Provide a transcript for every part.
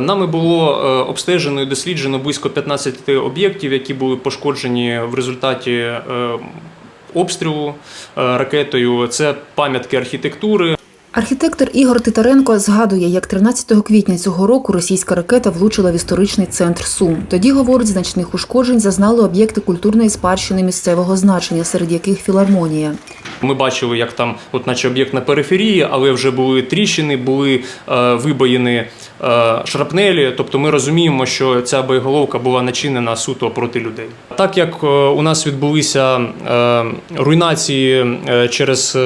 Нами було е, обстежено і досліджено близько 15 об'єктів, які були пошкоджені в результаті е, обстрілу е, ракетою. Це пам'ятки архітектури. Архітектор Ігор Титаренко згадує, як 13 квітня цього року російська ракета влучила в історичний центр Сум. Тоді, говорить, значних ушкоджень зазнали об'єкти культурної спадщини місцевого значення, серед яких філармонія. Ми бачили, як там, от наче об'єкт на периферії, але вже були тріщини, були е, вибоїни е, шрапнелі. Тобто ми розуміємо, що ця боєголовка була начинена суто проти людей. Так як е, у нас відбулися е, руйнації е, через е,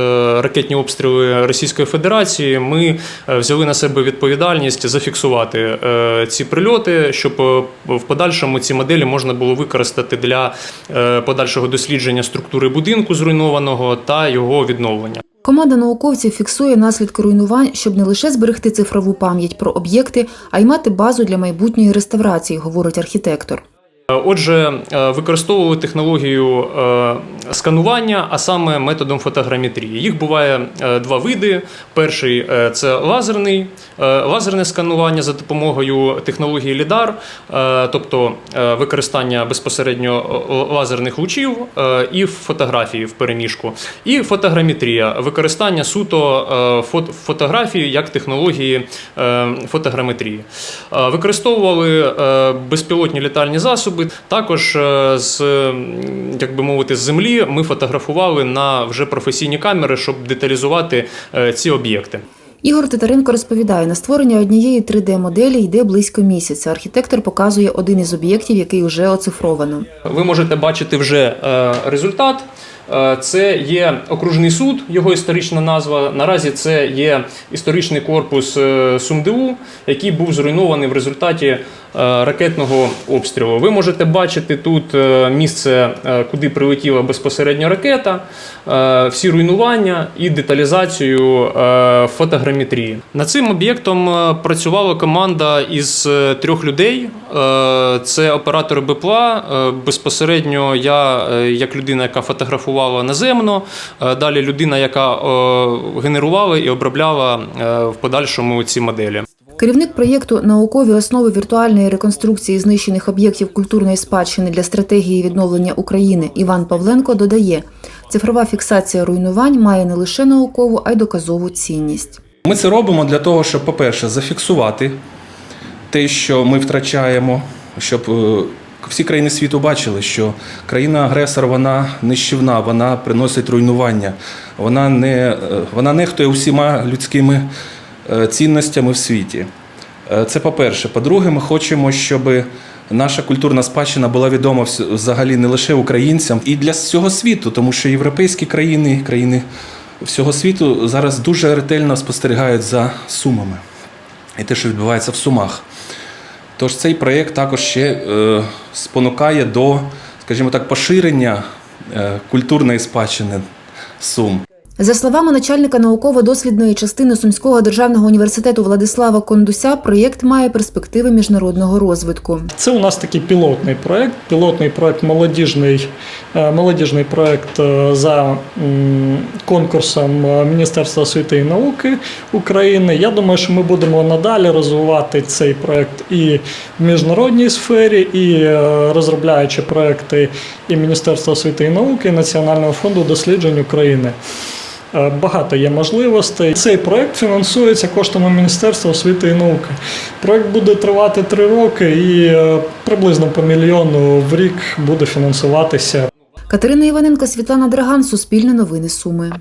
ракетні обстріли Російської Федерації, ми взяли на себе відповідальність зафіксувати е, ці прильоти, щоб в подальшому ці моделі можна було використати для е, подальшого дослідження структури будинку зруйнованого та його відновлення. Команда науковців фіксує наслідки руйнувань, щоб не лише зберегти цифрову пам'ять про об'єкти, а й мати базу для майбутньої реставрації, говорить архітектор. Е, Отже, е, використовували технологію е, сканування, а саме методом фотограметрії. Їх буває е, два види. Перший е, це лазерний, е, лазерне сканування за допомогою технології е, тобто використання безпосередньо лазерних лучів і фотографії в переміжку. І фотограметрія, використання суто фотографії як технології фотограметрії. Використовували безпілотні літальні засоби. Також з як би мовити, з землі ми фотографували на вже професійні камери, щоб деталізувати е, ці об'єкти. Ігор Титаренко розповідає, на створення однієї 3D-моделі йде близько місяця. Архітектор показує один із об'єктів, який вже оцифровано. Ви можете бачити вже е, результат. Е, Це є окружний суд, його історична назва. Наразі це є історичний корпус е, СумДУ, який був зруйнований в результаті е, ракетного обстрілу. Ви можете бачити тут місце, куди прилетіла безпосередньо ракета, всі руйнування і деталізацію фотограметрії. Над цим об'єктом працювала команда із трьох людей. Це оператори БПЛА. Безпосередньо я, як людина, яка фотографувала наземно, е, далі людина, яка е, генерувала і обробляла е, в подальшому ці моделі. Керівник проєкту Наукові основи віртуальної реконструкції знищених об'єктів культурної спадщини для стратегії відновлення України Іван Павленко додає, цифрова фіксація руйнувань має не лише наукову, а й доказову цінність. Ми це робимо для того, щоб, по-перше, зафіксувати те, що ми втрачаємо, щоб всі країни світу бачили, що країна-агресор вона нищівна, вона приносить руйнування, вона не е, вона нехтує усіма людськими е, цінностями в світі. Е, Це по-перше. По-друге, ми хочемо, щоб наша культурна спадщина була відома взагалі не лише українцям і для всього світу, тому що європейські країни, країни всього світу зараз дуже ретельно спостерігають за сумами і те, що відбувається в сумах. Тож цей проєкт також ще е, спонукає до, скажімо так, поширення е, культурної спадщини Сум. За словами начальника науково-дослідної частини Сумського державного університету Владислава Кондуся, проєкт має перспективи міжнародного розвитку. Це у нас такий пілотний проект, пілотний проект молодіжний, е, молодіжний проект е, за конкурсом е, Міністерства освіти і науки України. Я думаю, що ми будемо надалі розвивати цей проект і в міжнародній сфері, і розробляючи проекти і Міністерства освіти і науки, і Національного фонду досліджень України. Е, Багато є можливостей. Цей проект фінансується коштами Міністерства освіти і науки. Проект буде тривати три роки і е, приблизно по мільйону в рік буде фінансуватися. Катерина Іваненко, Світлана Драган, Суспільне новини Суми.